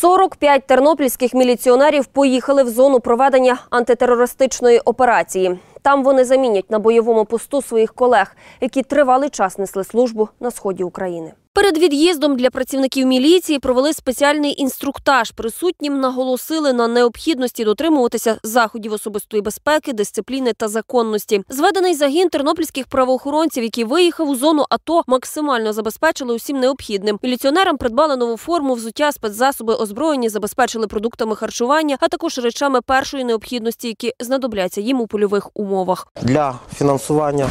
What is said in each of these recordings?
45 тернопільських міліціонерів поїхали в зону проведення антитерористичної операції. Там вони замінять на бойовому посту своїх колег, які тривалий час несли службу на сході України. Перед від'їздом для працівників міліції провели спеціальний інструктаж. Присутнім наголосили на необхідності дотримуватися заходів особистої безпеки, дисципліни та законності. Зведений загін тернопільських правоохоронців, який виїхав у зону АТО, максимально забезпечили усім необхідним. Міліціонерам придбали нову форму, взуття, спецзасоби, озброєні, забезпечили продуктами харчування, а також речами першої необхідності, які знадобляться їм у польових умовах. Для фінансування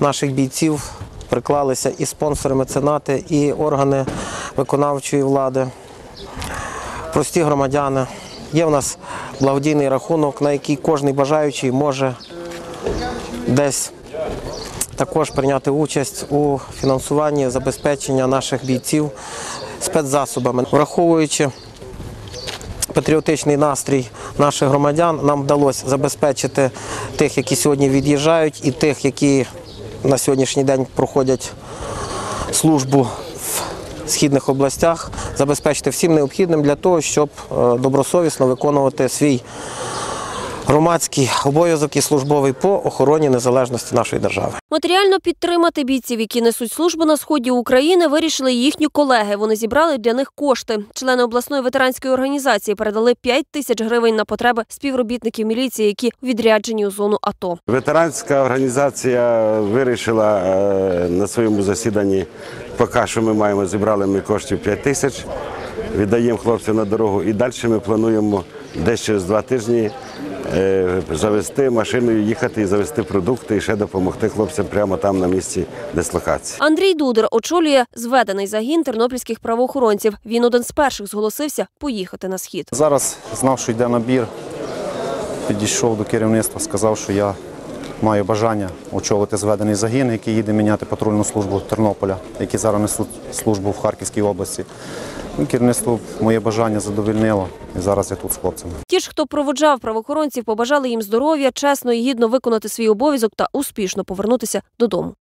наших бійців приклалися і спонсори, меценати, і органи виконавчої влади, прості громадяни. Є в нас благодійний рахунок, на який кожен бажаючий може десь також прийняти участь у фінансуванні забезпечення наших бійців спецзасобами, враховуючи патріотичний настрій наших громадян, нам вдалося забезпечити тих, які сьогодні від'їжджають, і тих, які на сьогоднішній день проходять службу в східних областях, забезпечити всім необхідним для того, щоб е, добросовісно виконувати свій громадський обов'язок і службовий по охороні незалежності нашої держави. Матеріально підтримати бійців, які несуть службу на сході України, вирішили їхні колеги. Вони зібрали для них кошти. Члени обласної ветеранської організації передали 5 тисяч гривень на потреби співробітників міліції, які відряджені у зону АТО. Ветеранська організація вирішила е, на своєму засіданні, поки що ми маємо зібрали ми коштів 5 тисяч, віддаємо хлопцям на дорогу і далі ми плануємо десь через два тижні завести машиною, їхати і завести продукти і ще допомогти хлопцям прямо там на місці дислокації. Андрій Дудер очолює зведений загін тернопільських правоохоронців. Він один з перших зголосився поїхати на схід. Зараз знав, що йде набір, підійшов до керівництва, сказав, що я маю бажання очолити зведений загін, який їде міняти патрульну службу Тернополя, які зараз несуть службу в Харківській області. Ну, Керівництво моє бажання задовільнило, і зараз я тут з хлопцями. Ті ж, хто проводжав правоохоронців, побажали їм здоров'я, чесно і гідно виконати свій обов'язок та успішно повернутися додому.